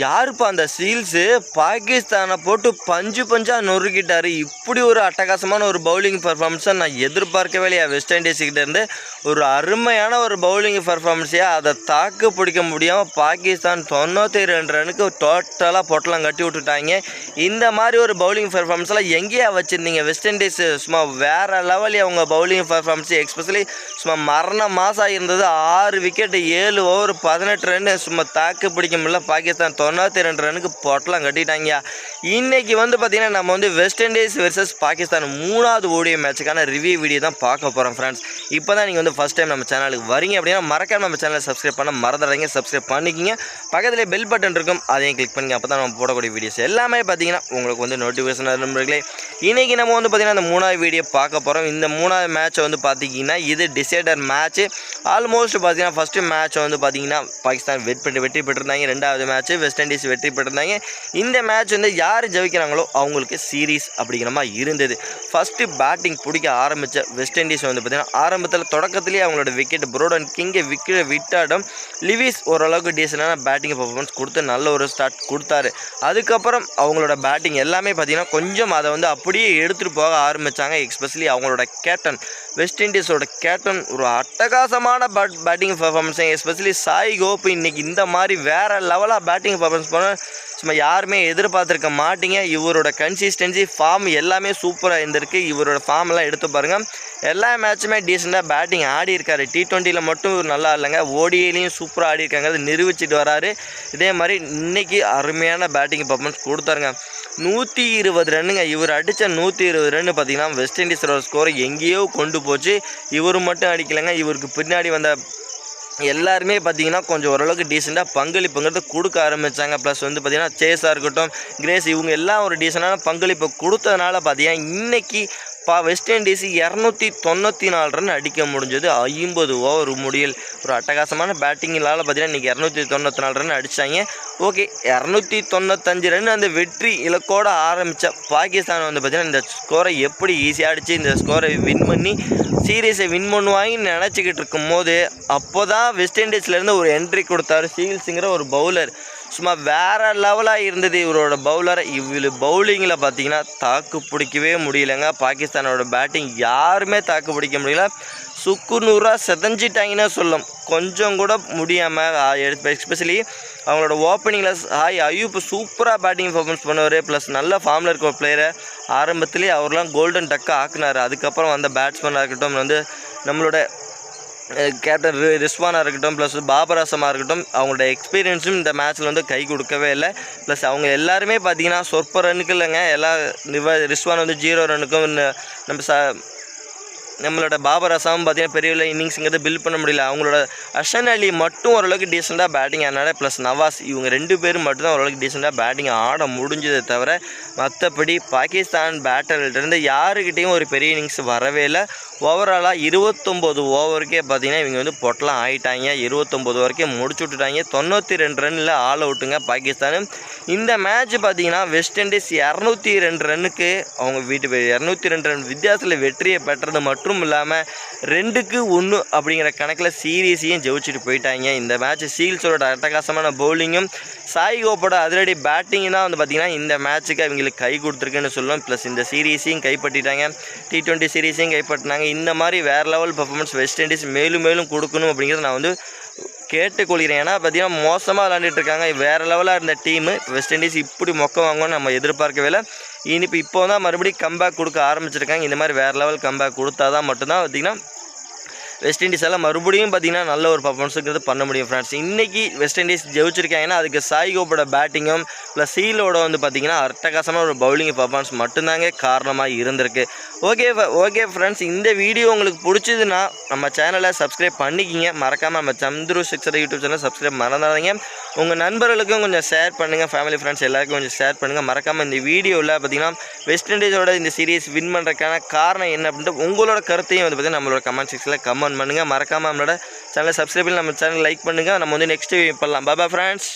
யாருப்பா அந்த சீல்ஸு பாகிஸ்தானை போட்டு பஞ்சு பஞ்சாக நொறுக்கிட்டார். இப்படி ஒரு அட்டகாசமான ஒரு பவுலிங் பர்ஃபார்மன்ஸை நான் எதிர்பார்க்கவே இல்லையா? வெஸ்ட் இண்டீஸ்கிட்டேருந்து ஒரு அருமையான ஒரு பவுலிங் பர்ஃபார்மன்ஸையா அதை தாக்கு பிடிக்க முடியாமல் பாகிஸ்தான் தொண்ணூற்றி ரெண்டு ரனுக்கு டோட்டலாக பொட்டலம் கட்டி விட்டுட்டாங்க. இந்த மாதிரி ஒரு பவுலிங் பர்ஃபார்மன்ஸ்லாம் எங்கேயா வச்சுருந்தீங்க? வெஸ்ட் இண்டீஸ் சும்மா வேறு லெவலில் அவங்க பவுலிங் பர்ஃபார்மன்ஸ் எக்ஸ்பெஷலி சும்மா மரண மாதம் இருந்தது. ஆறு விக்கெட்டு ஏழு ஓவர் பதினெட்டு ரன் சும்மா தாக்கு பிடிக்க முடியல பாகிஸ்தான் தொண்ணூற்றி ரெண்டு ரனுக்கு பொட்டலாம் கட்டிட்டாங்க இன்னைக்கு வந்து பார்த்திங்கன்னா நம்ம வந்து வெஸ்ட் இண்டீஸ் வெர்சஸ் பாகிஸ்தான் மூணாவது ஓடிய மேட்சுக்கான ரிவ்யூ வீடியோ தான் பார்க்க போகிறோம் ஃப்ரெண்ட்ஸ் இப்போ தான் நீங்கள் வந்து ஃபஸ்ட் டைம் நம்ம சேனலுக்கு வரீங்க அப்படின்னா மறக்காம நம்ம சேனலை சப்ஸ்கிரைப் பண்ண மறந்துடுறீங்க சப்ஸ்கிரைப் பண்ணிக்கிங்க. பக்கத்தில் பெல் பட்டன் இருக்கும். அதையும் கிளிக் பண்ணுங்க. அப்போ தான் நம்ம போடக்கூடிய வீடியோஸ் எல்லாமே பார்த்தீங்கன்னா உங்களுக்கு வந்து நோட்டிஃபிகேஷன் நண்பர்களே. இன்றைக்கி நம்ம வந்து பார்த்திங்கன்னா அந்த மூணாவது வீடியோ பார்க்க போகிறோம் இந்த மூணாவது மேட்ச்சை வந்து பார்த்தீங்கன்னா இது டிசைடர் மேட்ச்சு ஆல்மோஸ்ட் பார்த்தீங்கன்னா ஃபஸ்ட்டு மேட்ச் வந்து பார்த்தீங்கன்னா பாகிஸ்தான் வெற்றி பெற்று வெற்றி பெற்றிருந்தாங்க. ரெண்டாவது மேட்ச்சு வெஸ்ட் இண்டீஸ் வெற்றி பெற்றிருந்தாங்க. இந்த மேட்ச் வந்து யார் யார் ஜெயிக்கிறாங்களோ அவங்களுக்கு சீரீஸ் அப்படிங்கிற மாதிரி இருந்தது. ஃபஸ்ட்டு பேட்டிங் பிடிக்க ஆரம்பித்த வெஸ்ட் இண்டீஸ் வந்து பார்த்திங்கன்னா ஆரம்பத்தில் தொடக்கத்திலேயே அவங்களோட விக்கெட் புரோடன் கிங்கை விக்கெட் விட்டாடும் லிவிஸ் ஓரளவுக்கு டீசெண்டான பேட்டிங் பர்ஃபார்மன்ஸ் கொடுத்து நல்ல ஒரு ஸ்டார்ட் கொடுத்தாரு. அதுக்கப்புறம் அவங்களோட பேட்டிங் எல்லாமே பார்த்திங்கன்னா கொஞ்சம் அதை வந்து அப்படியே எடுத்துகிட்டு போக ஆரம்பித்தாங்க எக்ஸ்பெஷலி அவங்களோட கேப்டன் வெஸ்ட் இண்டீஸோட கேப்டன் ஒரு அட்டகாசமான bat batting performance especially Shai Hope இன்னைக்கு இந்த மாதிரி வேறு லெவலாக பேட்டிங் பர்ஃபார்மன்ஸ் பண்ண பேட்ஸ்மேன் யாருமே எதிர்பார்த்துருக்க மாட்டீங்க. இவரோட கன்சிஸ்டன்சி ஃபார்ம் எல்லாமே சூப்பராக இருந்திருக்கு. இவரோட ஃபார்ம்லாம் எடுத்து பாருங்கள் எல்லா மேட்சுமே டீசெண்டாக பேட்டிங் ஆடி இருக்காரு. டி டுவெண்ட்டியில் மட்டும் இவர் நல்லா இல்லைங்க. ஓடியிலையும் சூப்பராக ஆடி இருக்காங்க. நிரூபிச்சிட்டு வராரு. இதே மாதிரி இன்னைக்கு அருமையான பேட்டிங் பர்ஃபார்மன்ஸ் கொடுத்தாருங்க. நூற்றி இருபது ரன்னுங்க. இவர் அடித்த நூற்றி இருபது ரன்னு பார்த்தீங்கன்னா வெஸ்ட் இண்டீஸோட ஸ்கோரை எங்கேயோ கொண்டு போச்சு. இவர் மட்டும் அடிக்கலைங்க. இவருக்கு பின்னாடி வந்த எல்லாருமே பார்த்தீங்கன்னா கொஞ்சம் ஓரளவுக்கு டீசெண்டாக பங்களிப்புங்கிறது கொடுக்க ஆரம்பித்தாங்க ப்ளஸ் வந்து பார்த்திங்கன்னா சேஸாக இருக்கட்டும் கிரேஸ் இவங்க எல்லாம் ஒரு டீசெண்டான பங்களிப்பு கொடுத்ததுனால பார்த்தீங்கன்னா இன்றைக்கி பா வெஸ்ட் இண்டீஸ் இரநூத்தி தொண்ணூற்றி நாலு ரன் அடிக்க முடிஞ்சது. ஐம்பது ஓவர் முடியல். ஒரு அட்டகாசமான பேட்டிங்களால் பார்த்தீங்கன்னா இன்றைக்கி இரநூத்தி தொண்ணூற்றி நாலு ரன் அடித்தாங்க ஓகே இரநூத்தி தொண்ணூத்தஞ்சு ரன் அந்த வெற்றி இலக்கோட ஆரம்பித்த பாகிஸ்தான் வந்து பார்த்திங்கன்னா இந்த ஸ்கோரை எப்படி ஈஸியாக அடித்து இந்த ஸ்கோரை வின் பண்ணி சீரீஸை வின் பண்ணுவாங்கன்னு நினச்சிக்கிட்டு இருக்கும்போது அப்போ தான் வெஸ்ட் இண்டீஸ்லேருந்து ஒரு என்ட்ரி கொடுத்தாரு. சீல்ஸுங்கிற ஒரு பவுலர் சும்மா வேறு லெவலாக இருந்தது இவரோட பவுலரை இவ்வளோ பவுலிங்கில் பார்த்தீங்கன்னா தாக்கு பிடிக்கவே முடியலங்க. பாகிஸ்தானோட பேட்டிங் யாருமே தாக்கு பிடிக்க முடியல. சுக்கு நூறாக செதஞ்சிட்டாங்கன்னு சொல்லும் கொஞ்சம் கூட முடியாமல் எடுத்து எஸ்பெஷலி அவங்களோட ஓப்பனிங்கில் ஹாய் அயூப் சூப்பராக பேட்டிங் பர்ஃபார்மன்ஸ் பண்ணுவார். ப்ளஸ் நல்ல ஃபார்மில் இருக்க ஒரு பிளேயரை ஆரம்பத்துலேயே அவர்லாம் கோல்டன் டக்காக ஆக்குனார். அதுக்கப்புறம் வந்த பேட்ஸ்மேனாக இருக்கட்டும் வந்து நம்மளோட கேப்டன் ரி ரிஸ்வானாக இருக்கட்டும் ப்ளஸ் பாபராசமாக இருக்கட்டும் அவங்களோட எக்ஸ்பீரியன்ஸும் இந்த மேட்ச்சில் வந்து கை கொடுக்கவே இல்லை. ப்ளஸ் அவங்க எல்லாருமே பார்த்தீங்கன்னா சொற்ப ரன்னுக்கு இல்லைங்க. எல்லா ரிஸ்வான் வந்து ஜீரோ ரன்னுக்கும் நம்ம ச நம்மளோட பாபர் அசாம் பார்த்தீங்கன்னா பெரிய இன்னிங்ஸுங்கிறது பில்ட் பண்ண முடியல. அவங்களோட அஷன் அலி மட்டும் ஓரளவுக்கு டீசெண்டாக பேட்டிங் ஆனால ப்ளஸ் நவாஸ் இவங்க ரெண்டு பேரும் மட்டும்தான் ஓரளவுக்கு டீசெண்டாக பேட்டிங் ஆட முடிஞ்சதே தவிர மற்றபடி பாகிஸ்தான் பேட்டர்கிட்டேருந்து யாருக்கிட்டேயும் ஒரு பெரிய இன்னிங்ஸ் வரவே இல்லை. ஓவராலாக இருபத்தொம்போது ஓவருக்கே பார்த்தீங்கன்னா இவங்க வந்து பொட்டலாம் ஆயிட்டாங்க. இருபத்தொம்போது வரைக்கும் முடிச்சு விட்டுட்டாங்க. தொண்ணூற்றி ரெண்டு ரன்னில் ஆல் அவுட்டுங்க பாகிஸ்தான். இந்த மேட்ச் பார்த்தீங்கன்னா வெஸ்ட் இண்டீஸ் இரநூத்தி ரெண்டு ரன்னுக்கு அவங்க வீட்டு இரநூத்தி ரெண்டு ரன் வித்தியாசத்தில் வெற்றியை பெற்றது மட்டும் இல்லாமல் ரெண்டுக்கு ஒன்று அப்படிங்கிற கணக்கில் சீரீஸையும் ஜெயிச்சுட்டு போயிட்டாங்க. இந்த மேட்ச் சீல்ஸோட அட்டகாசமான பவுலிங்கும் சாய் கோப்போட அதிரடி பேட்டிங் தான் வந்து பார்த்திங்கன்னா இந்த மேட்ச்சுக்கு அவங்களுக்கு கை கொடுத்துருக்குன்னு சொல்லுவோம் ப்ளஸ் இந்த சீரீஸையும் கைப்பற்றிட்டாங்க. T twenty சீரீஸையும் கைப்பற்றினாங்க. இந்த மாதிரி வேறு லெவல் பர்ஃபார்மன்ஸ் வெஸ்ட் இண்டீஸ் மேலும் மேலும் கொடுக்கணும் அப்படிங்கிறத நான் வந்து கேட்டுக்கொள்கிறேன். ஏன்னா பார்த்தீங்கன்னா மோசமாக விளாண்டுட்டு இருக்காங்க. வேறு லெவலாக இருந்த டீமு வெஸ்ட் இண்டீஸ் இப்படி மொக்க வாங்குவோம்னு நம்ம எதிர்பார்க்கவே இல்லை. இனி இப்போ இப்போ தான் மறுபடியும் கம்பேக் கொடுக்க ஆரம்பிச்சிருக்காங்க. இந்த மாதிரி வேறு லெவல் கம்பேக் கொடுத்தா தான் மட்டும்தான் பார்த்திங்கன்னா வெஸ்ட் இண்டீஸ் எல்லாம் மறுபடியும் பார்த்தீங்கன்னா நல்ல ஒரு பர்ஃபார்மன்ஸுங்கிறது பண்ண முடியும் ஃப்ரெண்ட்ஸ் இன்றைக்கி வெஸ்ட் இண்டீஸ் ஜெயிச்சிருக்காங்கன்னா அதுக்கு சாய் கோப்போட பேட்டிங்கும் ப்ளஸ் சீலோட வந்து பார்த்திங்கன்னா அட்டகாசமான ஒரு பவுலிங் பர்ஃபார்மன்ஸ் மட்டும்தாங்க காரணமாக இருந்திருக்கு. ஓகே ஓகே ஃப்ரெண்ட்ஸ் இந்த வீடியோ உங்களுக்கு பிடிச்சதுன்னா நம்ம சேனலை சப்ஸ்கிரைப் பண்ணிக்கிங்க. மறக்காமல் நம்ம Chandru sixer YouTube channel subscribe மறந்துடாதீங்க. உங்கள் நண்பர்களுக்கும் கொஞ்சம் ஷேர் பண்ணுங்கள் ஃபேமிலி ஃப்ரெண்ட்ஸ் எல்லாருக்கும் கொஞ்சம் ஷேர் பண்ணுங்கள் மறக்காமல் இந்த வீடியோவில் பார்த்தீங்கன்னா வெஸ்ட் இண்டீஸோட இந்த சீரீஸ் வின் பண்ணுறதுக்கான காரணம் என்ன அப்படின்ட்டு உங்களோட கருத்தையும் வந்து பார்த்தீங்கன்னா நம்மளோட கமெண்ட் செக்ஷனில் கமெண்ட் பண்ணுங்கள் மறக்காமல் நம்மளோட சேனலை சப்ஸ்கிரைப் பண்ணி நம்ம சேனல் லைக் பண்ணுங்கள் நம்ம வந்து நெக்ஸ்ட் பண்ணலாம் பாபா ஃப்ரெண்ட்ஸ்